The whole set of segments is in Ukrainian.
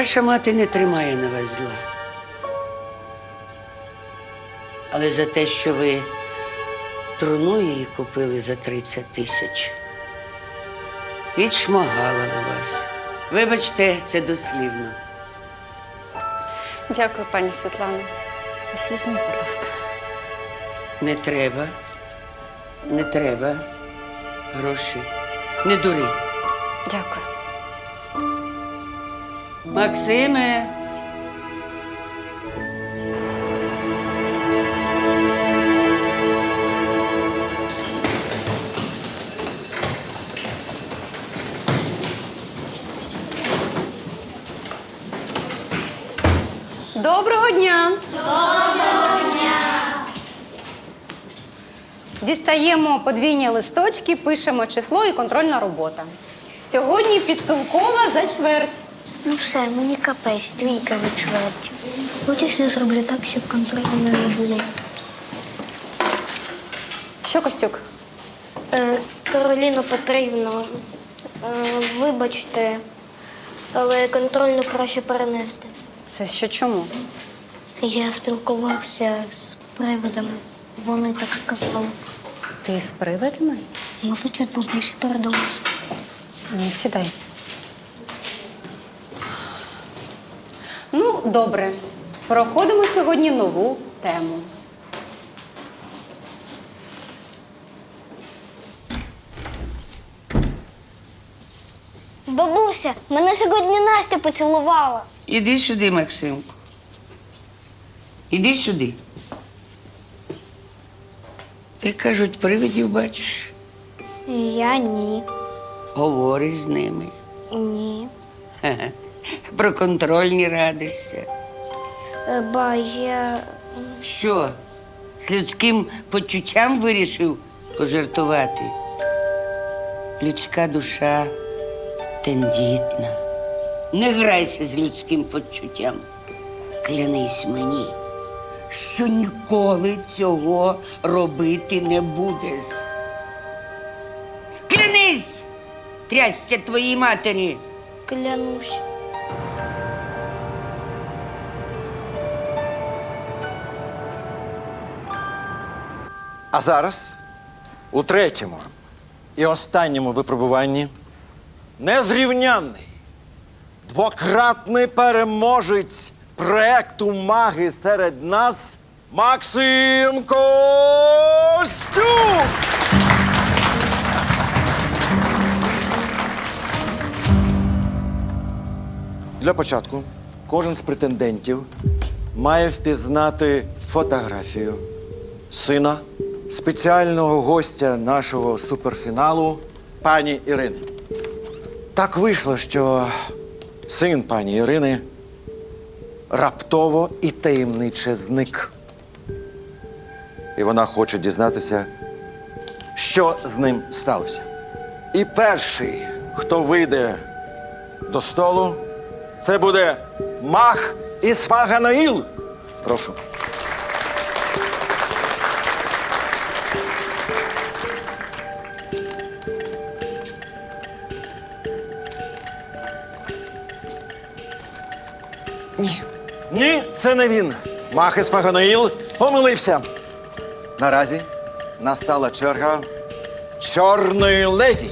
Ваша мати не тримає на вас зла. Але за те, що ви труну її купили за 30 тисяч, відшмагала на вас. Вибачте, це дослівно. Дякую, пані Світлано. Ось візьміть, будь ласка. Не треба. Не треба. Гроші. Не дури. Дякую. Максиме. Доброго дня! Доброго дня! Дістаємо подвійні листочки, пишемо число і контрольна робота. Сьогодні підсумкова за чверть. Ну все, мені капець, двійка від чверті. Хочеш, я зроблю так, щоб контролю не було. Що, Костюк? Е, Кароліно Петрівно, е, вибачте, але контрольну краще перенести. Це що чому? Я спілкувався з привидами. Вони так сказали. Ти з привидами? Мабуть, від бабусі передалося. Ну, сідай. Добре. Проходимо сьогодні нову тему. Бабуся, мене сьогодні Настя поцілувала. Іди сюди, Максимку. Іди сюди. Ти кажуть, привидів бачиш, Я ні. говориш з ними. Ні. Ха-ха. Про контрольні радишся. Е, Ба, я. Що? З людським почуттям вирішив пожартувати? Людська душа тендітна. Не грайся з людським почуттям. Клянись мені, що ніколи цього робити не будеш. Клянись! Трясся твоїй матері. Клянусь. А зараз у третьому і останньому випробуванні незрівнянний, двократний переможець проекту маги серед нас Максим Костюк! Для початку кожен з претендентів має впізнати фотографію сина спеціального гостя нашого суперфіналу пані Ірини. Так вийшло, що син пані Ірини раптово і таємниче зник. І вона хоче дізнатися, що з ним сталося. І перший, хто вийде до столу, це буде Мах Ісфаганаїл. Прошу. Ні. Ні, це не він. Махис Фаганаїл помилився. Наразі настала черга чорної леді.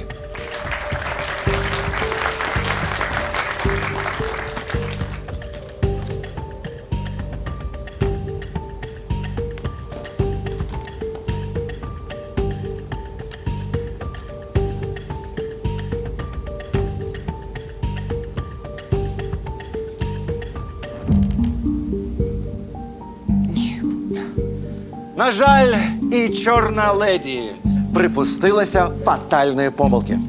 Чорна леді припустилася фатальної помилки.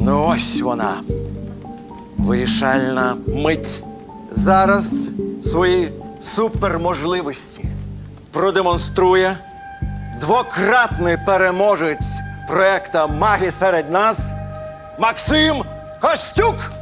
Ну ось вона. Вирішальна мить. Зараз свої суперможливості продемонструє двократний переможець проекта Маги серед нас Максим Костюк.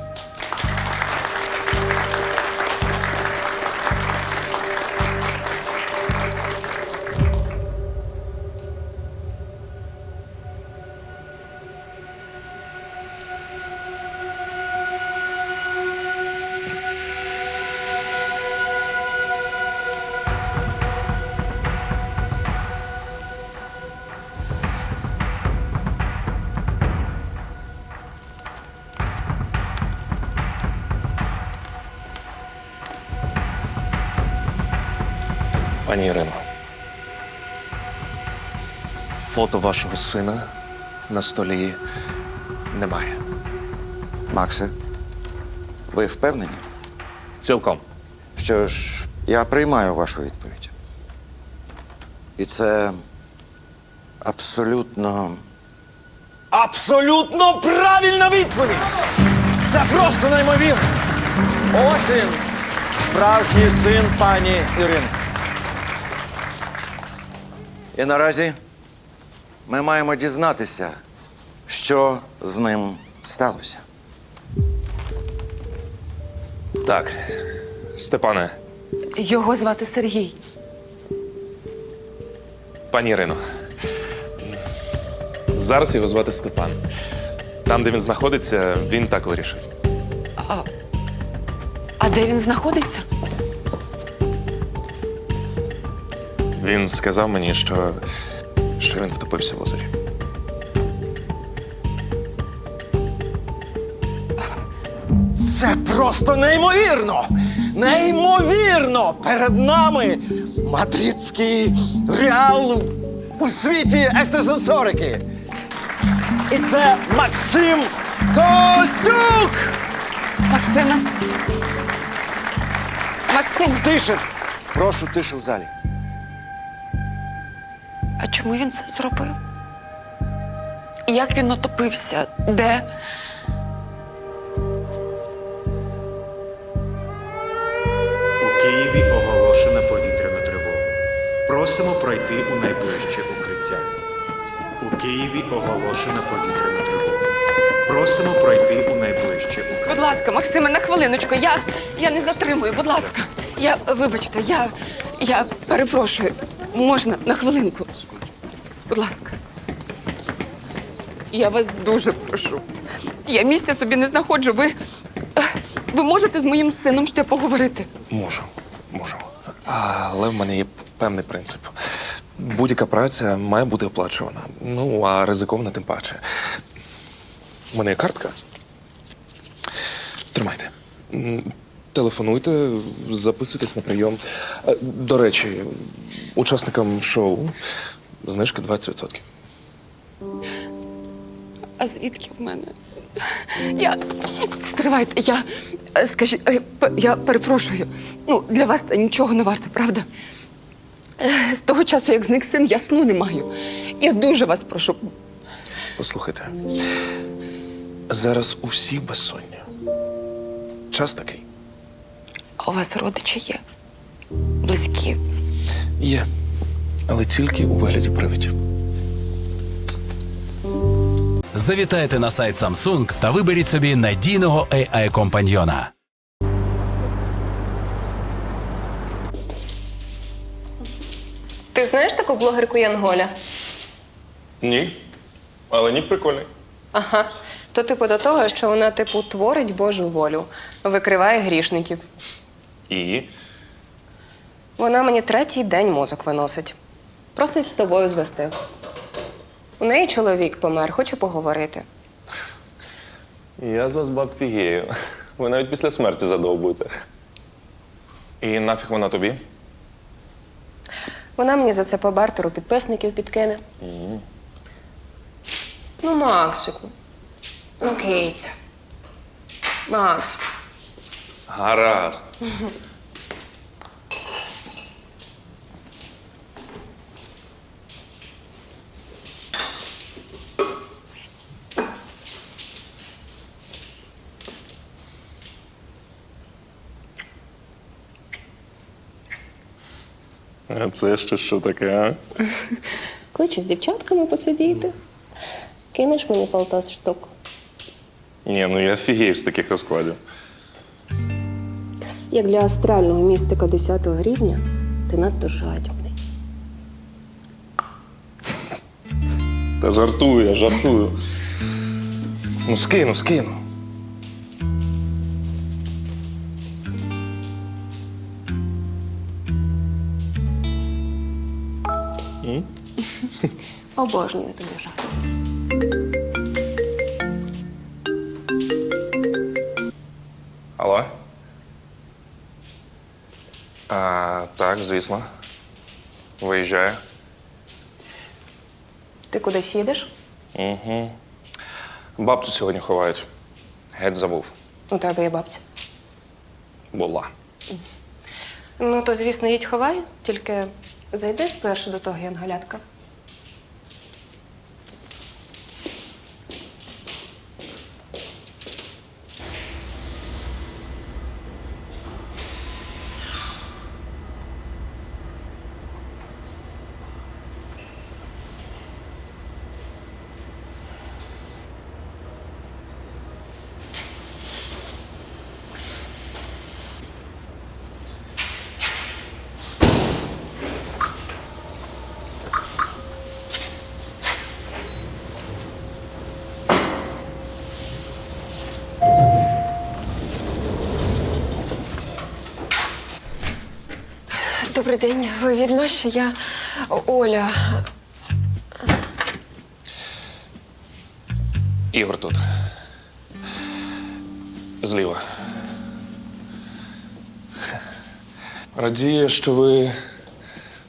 Пані Ірино. Фото вашого сина на столі немає. Максе, ви впевнені? Цілком. Що ж, я приймаю вашу відповідь. І це абсолютно. Абсолютно правильна відповідь! Це просто неймовірно! Ось він, справжній син пані Ірини. І наразі ми маємо дізнатися, що з ним сталося. Так, Степане, Його звати Сергій. пані Ірино. Зараз його звати Степан. Там, де він знаходиться, він так вирішив. А де він знаходиться? Він сказав мені, що, що він втопився в озері. Це просто неймовірно! Неймовірно! Перед нами мадридський реал у світі ектосенсорики. І це Максим Костюк! Максиме. Максим, Тише! Прошу тише в залі. Чому він це зробив? Як він отопився? Де? У Києві оголошена повітряна тривога. Просимо пройти у найближче укриття. У Києві оголошена повітряна тривога. Просимо пройти у найближче укриття. Будь ласка, Максиме, на хвилиночку. Я, я не затримую, будь ласка. Я, вибачте, я, я перепрошую. Можна на хвилинку? Будь ласка. Я вас дуже прошу. Я місця собі не знаходжу. Ви, ви можете з моїм сином ще поговорити? Можу, можу. Але в мене є певний принцип. Будь-яка праця має бути оплачувана. Ну, а ризикована тим паче. У мене є картка. Тримайте. Телефонуйте, записуйтесь на прийом. Е, До речі, учасникам шоу знижки 20%. А звідки в мене? Я стривайте, я е, скажіть, е, я перепрошую. Ну, для вас це нічого не варто, правда? Е, З того часу, як зник син, я сну не маю. Я дуже вас прошу. Послухайте. Зараз у всіх безсоння. Час такий. А у вас родичі є? Близькі. Є. Але тільки у вигляді привидів. Завітайте на сайт Samsung та виберіть собі надійного AI-компаньйона. Ти знаєш таку блогерку Янголя? Ні. Але ні, прикольний. Ага. То типу до того, що вона, типу, творить Божу волю, викриває грішників. І. Вона мені третій день мозок виносить. Просить з тобою звести. У неї чоловік помер, хоче поговорити. Я з вас баб фігею. Ви навіть після смерті задовбуєте. І нафіг вона тобі? Вона мені за це по бартеру підписників підкине. Ну, Максику. Ну, Кейця. Макс. Гаразд. А це ще що таке, а? Кличе з дівчатками посидіти. Кинеш мені полтос штук. Ні, ну я фігею з таких розкладів. Як для астрального містика 10 рівня, ти надто жадібний. Та жартую, я жартую. Ну, скину, скину. Обожнюю жарт. Алло? А, так, звісно. Виїжджаю. Ти кудись їдеш? Угу. Бабцю сьогодні ховають. Геть забув. У тебе є бабця. Була. Ну, то, звісно, їдь ховай, тільки зайди спершу до того янголятка. Добрий день, ви від Маші? Я Оля. Ігор тут. Зліва. Радіє, що ви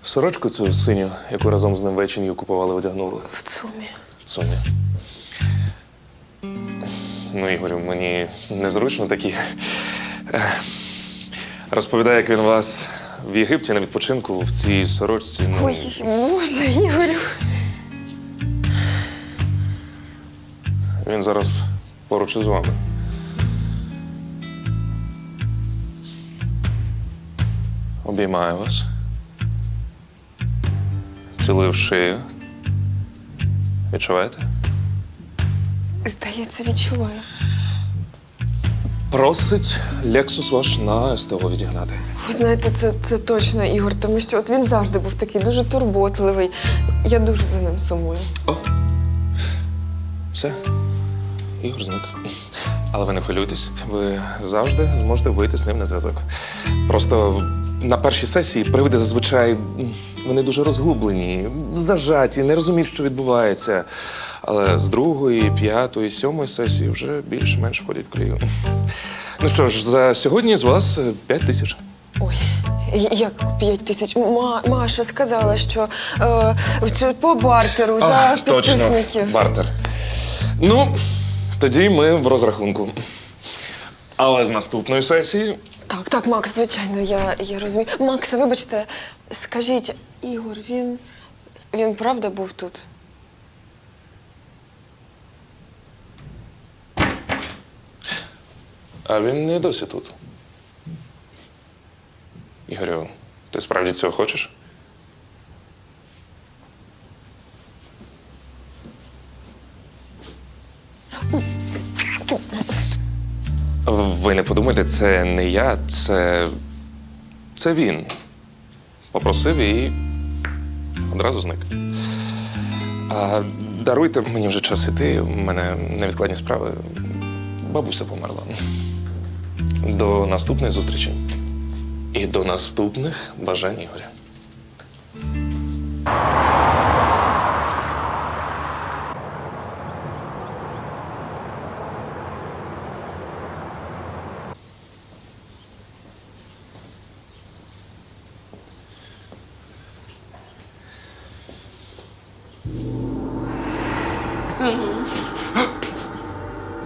сорочку цю синю, яку разом з ним вечінню купували, одягнули В цумі. в цумі. Ну, Ігорю, мені незручно такі. Е, Розповідає, як він вас в Єгипті на відпочинку в цій сорочці. Ну, Ой, Боже, Ігорю. Він зараз поруч із вами. Обіймаю вас. Цілую в шию. Відчуваєте? Здається, відчуваю. Просить Лексус ваш на СТО відігнати. Знаєте, це, це точно Ігор, тому що от він завжди був такий дуже турботливий. Я дуже за ним сумую. О. Все. Ігор зник. Але ви не хвилюйтесь, ви завжди зможете вийти з ним на зв'язок. Просто на першій сесії привиди зазвичай вони дуже розгублені, зажаті, не розуміють, що відбувається. Але з другої, п'ятої, сьомої сесії вже більш-менш входять в колію. Ну що ж, за сьогодні з вас е, п'ять тисяч. Як п'ять тисяч. Ма, Маша сказала, що е, по бартеру за підписників. Бартер. Ну, тоді ми в розрахунку. Але з наступної сесії Так, так, Макс, звичайно, я, я розумію. Макс, вибачте, скажіть, Ігор, він, він правда був тут? А він не досі тут. Ігорю, ти справді цього хочеш? Ви не подумайте, це не я, це. це він. Попросив і одразу зник. А даруйте мені вже час іти, у мене невідкладні справи. Бабуся померла. До наступної зустрічі. І до наступних бажань Ігоря.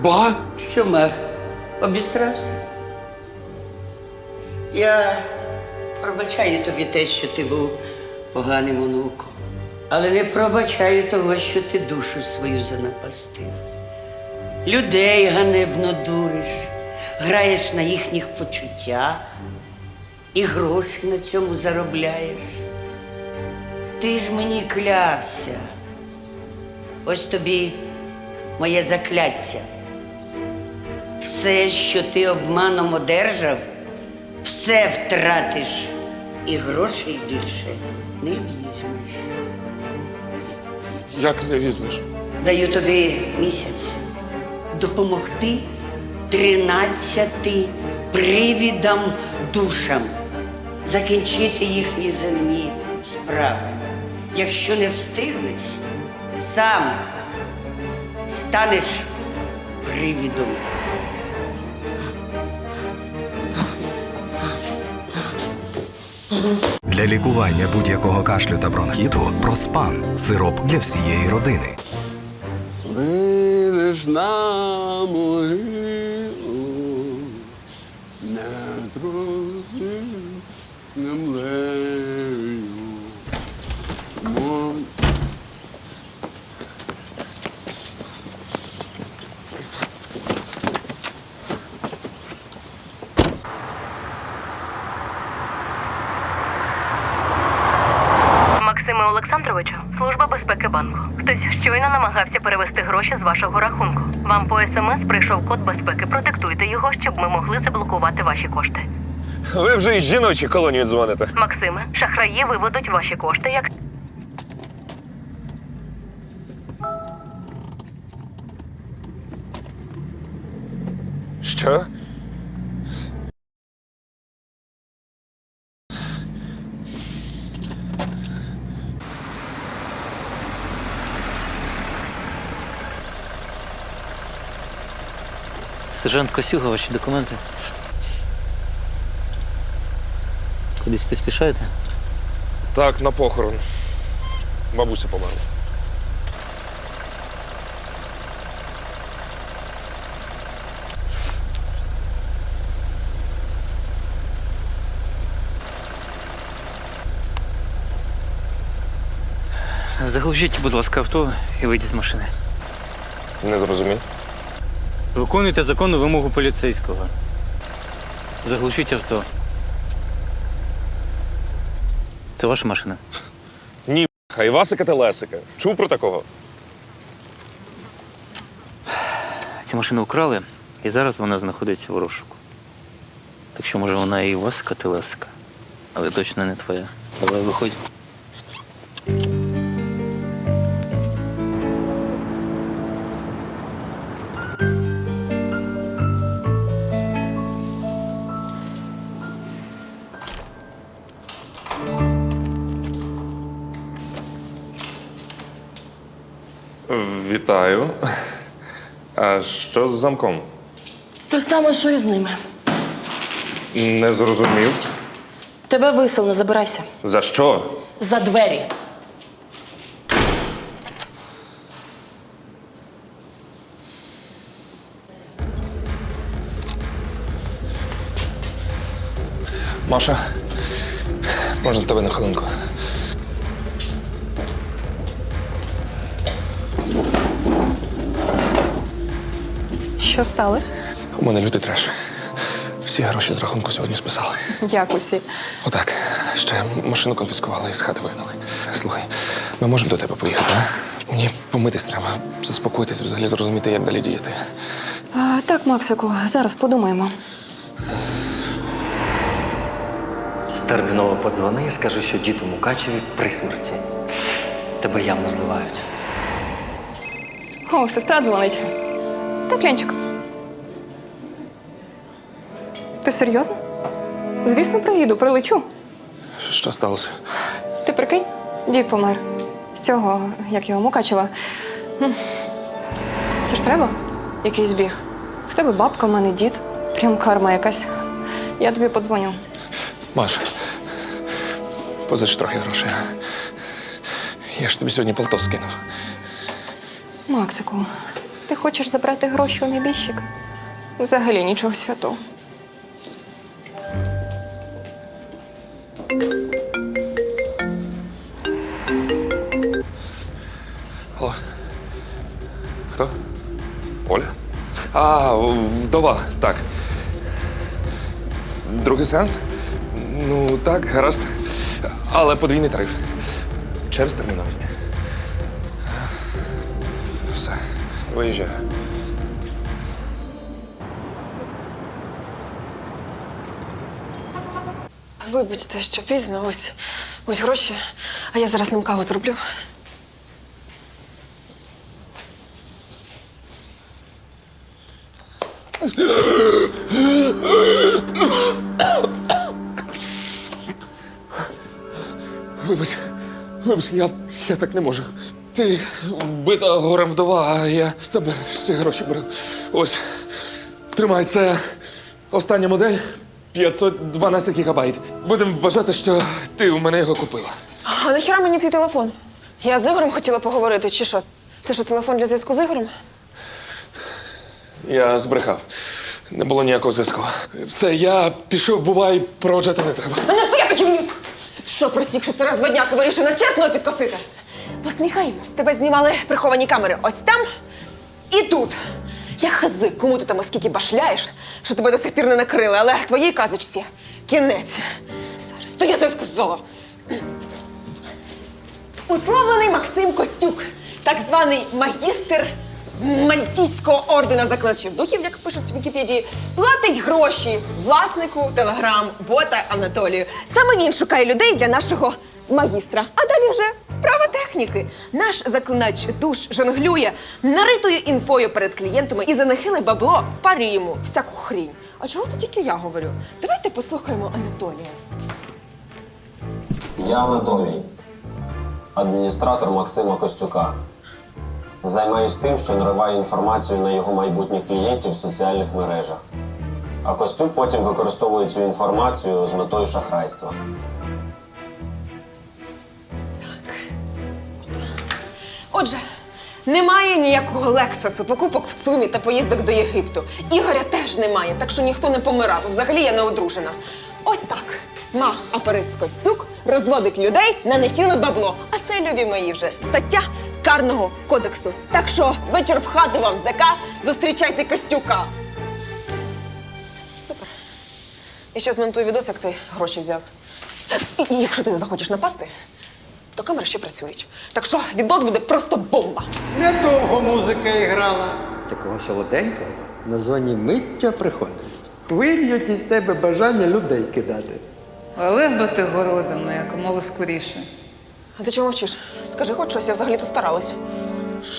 Ба! Що мах? Обісрався? Я пробачаю тобі те, що ти був поганим онуком. Але не пробачаю того, що ти душу свою занапастив. Людей ганебно дуриш, граєш на їхніх почуттях і гроші на цьому заробляєш. Ти ж мені клявся. Ось тобі моє закляття. Все, що ти обманом одержав, все втратиш і грошей більше не візьмеш. Як не візьмеш? Даю тобі місяць допомогти тринадцяти привідам душам закінчити їхні земні справи. Якщо не встигнеш, сам станеш привідом. Для лікування будь-якого кашлю та бронхіту Проспан сироп для всієї родини. Видиш на могилу, не труси землею. Олександровичу, служба безпеки банку. Хтось щойно намагався перевести гроші з вашого рахунку. Вам по смс прийшов код безпеки. Продиктуйте його, щоб ми могли заблокувати ваші кошти. Ви вже із жіночої колонії дзвоните. Максиме, шахраї виведуть ваші кошти, як Що? Сержант Косюга, ваші документи. Кудись поспішаєте? Так, на похорон. Бабуся померла. Заглушіть, будь ласка, авто і вийдіть з машини. Не зрозумів. Виконуйте законну вимогу поліцейського. Заглушіть авто. Це ваша машина? Ні, хай Васика та Лесика. Чув про такого? Цю машину украли, і зараз вона знаходиться в розшуку. Так що, може, вона і Васика Телесика, але точно не твоя. Давай виходь. Вітаю. А що з замком? Те саме, що і з ними. Не зрозумів. Тебе виселено, забирайся. За що? За двері. Маша, можна тебе на хвилинку? Що сталося? У мене лютий треш. Всі гроші з рахунку сьогодні списали. Як усі? Отак. Ще машину конфіскували і з хати вигнали. Слухай, ми можемо до тебе поїхати, а? Мені помитись треба, заспокоїтися, взагалі зрозуміти, як далі діяти. А, так, Максику, зараз подумаємо. Терміново подзвони і скажи, що дід у Мукачеві при смерті. Тебе явно зливають. О, сестра дзвонить. Так, Ленчик. Ти серйозно? Звісно, приїду, прилечу. Що сталося? Ти прикинь, дід помер. З цього, як його Мукачева. Це ж треба? Якийсь збіг. В тебе бабка, в мене дід. Прям карма якась. Я тобі подзвоню. Маш, позич трохи грошей. Я ж тобі сьогодні полтос скинув. Максику, ти хочеш забрати гроші у небіжчик? Взагалі нічого святого. А, вдова, так. Другий сеанс? Ну, так, гаразд. Але подвійний тариф. Через терміновість. Все, виїжджаю. Вибачте, що пізно, ось, ось гроші, а я зараз ним каву зроблю. Вибач, вибач, я, я так не можу. Ти вбита горем вдова, а я в тебе ще гроші беру. Ось, тримай, це остання модель. 512 гігабайт. Будемо вважати, що ти у мене його купила. А нахіра мені твій телефон? Я з Ігорем хотіла поговорити, чи що? Це що, телефон для зв'язку з Ігорем? Я збрехав. Не було ніякого зв'язку. Все, я пішов, бувай, проводжати не треба. Не стояти ківнюк! Що, простік, що це розводняк вирішив на чесного підкосити? Посміхаємось, тебе знімали приховані камери ось там і тут. Я хази, кому ти там оскільки башляєш, що тебе до сих пір не накрили, але твоїй казочці кінець. Зараз, то я тебе сказала. Уславлений Максим Костюк, так званий магістр Мальтійського ордена закладачів духів, як пишуть в Вікіпедії, платить гроші власнику телеграм-бота Анатолію. Саме він шукає людей для нашого магістра. А далі вже справа техніки. Наш заклинач душ жонглює наритою інфою перед клієнтами і за нехиле бабло впарює йому всяку хрінь. А чого це тільки я говорю? Давайте послухаємо Анатолія. Я Анатолій, адміністратор Максима Костюка. Займаюсь тим, що нариваю інформацію на його майбутніх клієнтів в соціальних мережах. А Костюк потім використовує цю інформацію з метою шахрайства. Так. Отже, немає ніякого лексусу, покупок в ЦУМі та поїздок до Єгипту. Ігоря теж немає, так що ніхто не помирав. Взагалі я не одружена. Ось так. Мах аферист Костюк розводить людей на нехиле бабло. А це, любі мої, вже стаття карного кодексу. Так що вечір в хату вам зяка, зустрічайте Костюка. Супер. І ще змонтую відос, як ти гроші взяв. І, і якщо ти не захочеш напасти, то камери ще працюють. Так що відос буде просто бомба. Недовго музика іграла. Такого солоденького на зоні миття приходить. Вильють із тебе бажання людей кидати. Але би ти городами якомога скоріше. А ти чого мовчиш? Скажи хоч щось, я взагалі то старалась.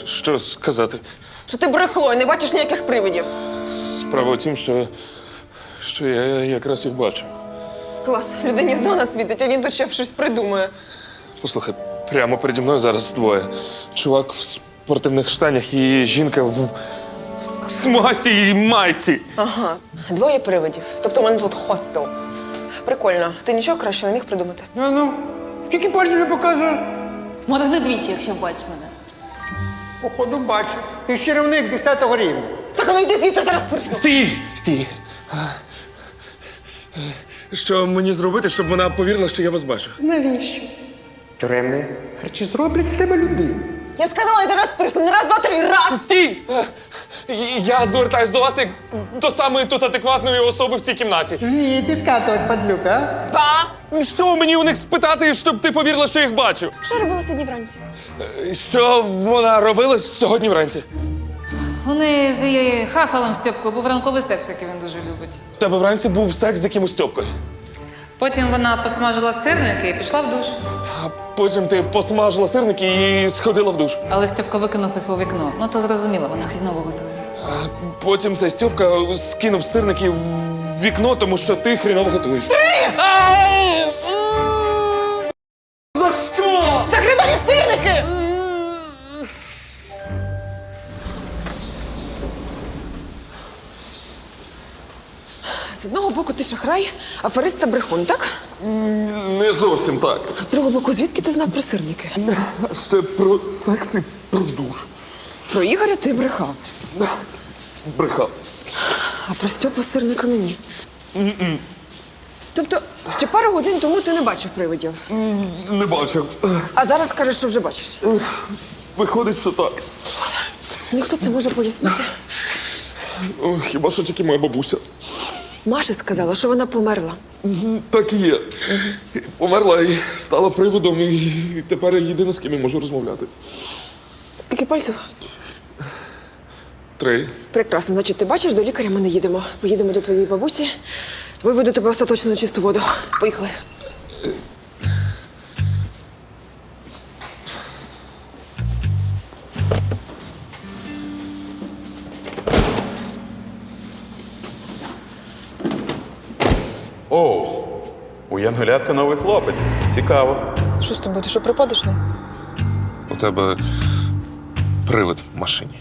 Що сказати? Що ти брехло і не бачиш ніяких привидів. Справа в тім, що, що я якраз їх бачу. Клас, людині зона світить, а він тут ще щось придумує. Послухай, прямо переді мною зараз двоє. Чувак в спортивних штанях і жінка в смугастій майці. Ага, двоє привидів. Тобто у мене тут хостел. Прикольно. Ти нічого краще не міг придумати? Ну ну, скільки пальців я показую? Моргни двічі, якщо бачиш мене. Походу бачу. Ти ж чарівник 10 рівня. Так а ну йди звідси зараз персну. Стій! Стій! Що мені зробити, щоб вона повірила, що я вас бачу? Навіщо? Тюремні харчі зроблять з тебе людину. Я сказала, я зараз персну. Не раз, два, три, раз! Стій! Я звертаюсь до вас як до самої тут адекватної особи в цій кімнаті. Ні, підкатувати падлюк, а? Па! Що мені у них спитати, щоб ти повірила, що їх бачу? Що робила сьогодні вранці? Що вона робила сьогодні вранці? Вони з її хахалом Стьопкою був ранковий секс, який він дуже любить. В тебе вранці був секс з якимось Стьопкою. Потім вона посмажила сирники і пішла в душ. А потім ти посмажила сирники і сходила в душ. Але Стьопка викинув їх у вікно. Ну то зрозуміло, вона хріново готує. А потім цей Стьопка скинув сирники в вікно, тому що ти хріново готуєш. За що? Загребані сирники! З одного боку ти шахрай, аферист та брехун, так? Не зовсім так. А з другого боку, звідки ти знав про сирники? Ще про секс і про душ. Про Ігоря ти брехав, Брехав. а про Стьопу з сирниками ні. Тобто, ще пару годин тому ти не бачив привидів, Не бачив. а зараз кажеш, що вже бачиш. Виходить, що так. Ніхто це може пояснити. О, Хіба що тільки моя бабуся. Маша сказала, що вона померла. Так і є. Померла і стала приводом, і тепер я єдина, з ким я можу розмовляти. Скільки пальців? Три. Прекрасно, значить, ти бачиш, до лікаря ми не їдемо. Поїдемо до твоєї бабусі, виведу тебе остаточно на чисту воду. Поїхали. Оу, у Янголятка новий хлопець. Цікаво. Що з тобою? Ти що припадеш? У тебе привид в машині.